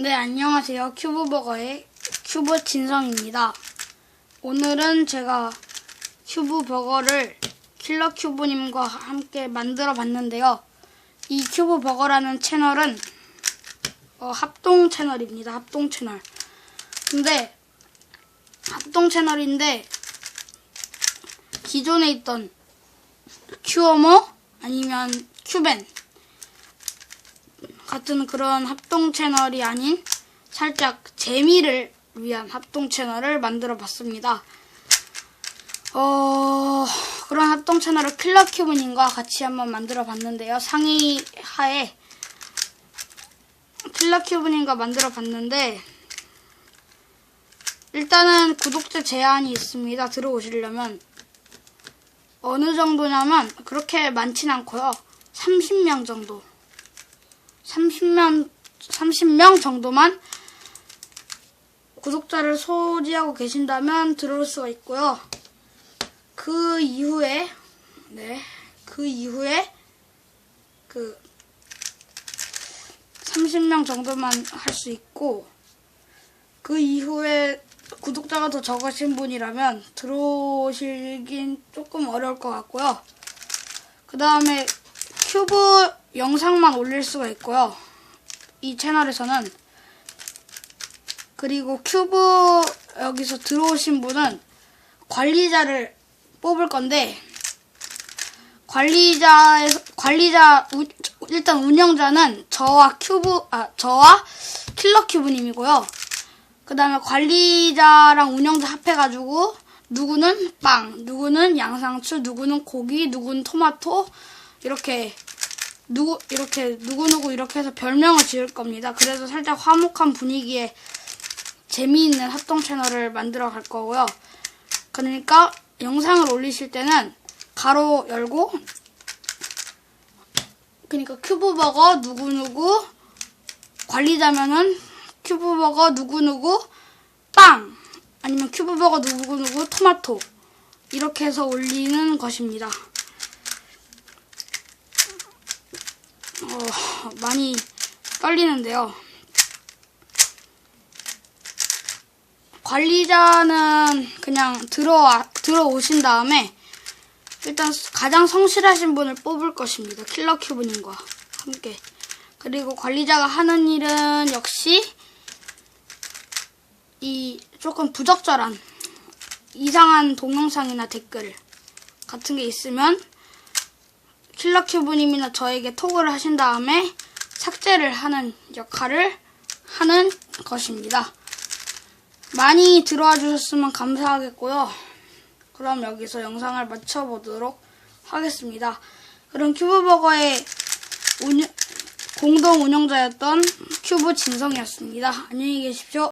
네, 안녕하세요. 큐브버거의 큐브 진성입니다. 오늘은 제가 큐브버거를 킬러 큐브님과 함께 만들어 봤는데요. 이 큐브버거라는 채널은 어, 합동 채널입니다. 합동 채널. 근데 합동 채널인데 기존에 있던 큐어머 아니면 큐벤 같은 그런 합동 채널이 아닌 살짝 재미를 위한 합동 채널을 만들어 봤습니다. 어, 그런 합동 채널을 킬러 큐브님과 같이 한번 만들어 봤는데요. 상의 하에 킬러 큐브님과 만들어 봤는데, 일단은 구독자 제한이 있습니다. 들어오시려면. 어느 정도냐면, 그렇게 많진 않고요. 30명 정도. 30명, 30명 정도만 구독자를 소지하고 계신다면 들어올 수가 있고요. 그 이후에, 네, 그 이후에, 그, 30명 정도만 할 수 있고, 그 이후에 구독자가 더 적으신 분이라면 들어오시긴 조금 어려울 것 같고요. 그 다음에 큐브 영상만 올릴 수가 있고요. 이 채널에서는. 그리고 큐브 여기서 들어오신 분은 관리자를 뽑을 건데, 관리자의, 관리자, 우- 일단 운영자는 저와 큐브, 아, 저와 킬러 큐브님이고요. 그 다음에 관리자랑 운영자 합해가지고, 누구는 빵, 누구는 양상추, 누구는 고기, 누구는 토마토, 이렇게, 누구, 이렇게, 누구누구 이렇게 해서 별명을 지을 겁니다. 그래서 살짝 화목한 분위기에 재미있는 합동 채널을 만들어 갈 거고요. 그러니까 영상을 올리실 때는 가로 열고 그러니까 큐브버거 누구누구 관리자면은 큐브버거 누구누구 빵 아니면 큐브버거 누구누구 토마토 이렇게 해서 올리는 것입니다. 어, 많이 떨리는데요. 관리자는 그냥 들어와, 들어오신 다음에 일단 가장 성실하신 분을 뽑을 것입니다. 킬러 큐브님과 함께. 그리고 관리자가 하는 일은 역시 이 조금 부적절한 이상한 동영상이나 댓글 같은 게 있으면 킬러 큐브님이나 저에게 톡을 하신 다음에 삭제를 하는 역할을 하는 것입니다. 많이 들어와 주셨으면 감사하겠고요. 그럼 여기서 영상을 마쳐보도록 하겠습니다. 그럼 큐브버거의 운영- 공동 운영자였던 큐브 진성이었습니다. 안녕히 계십시오.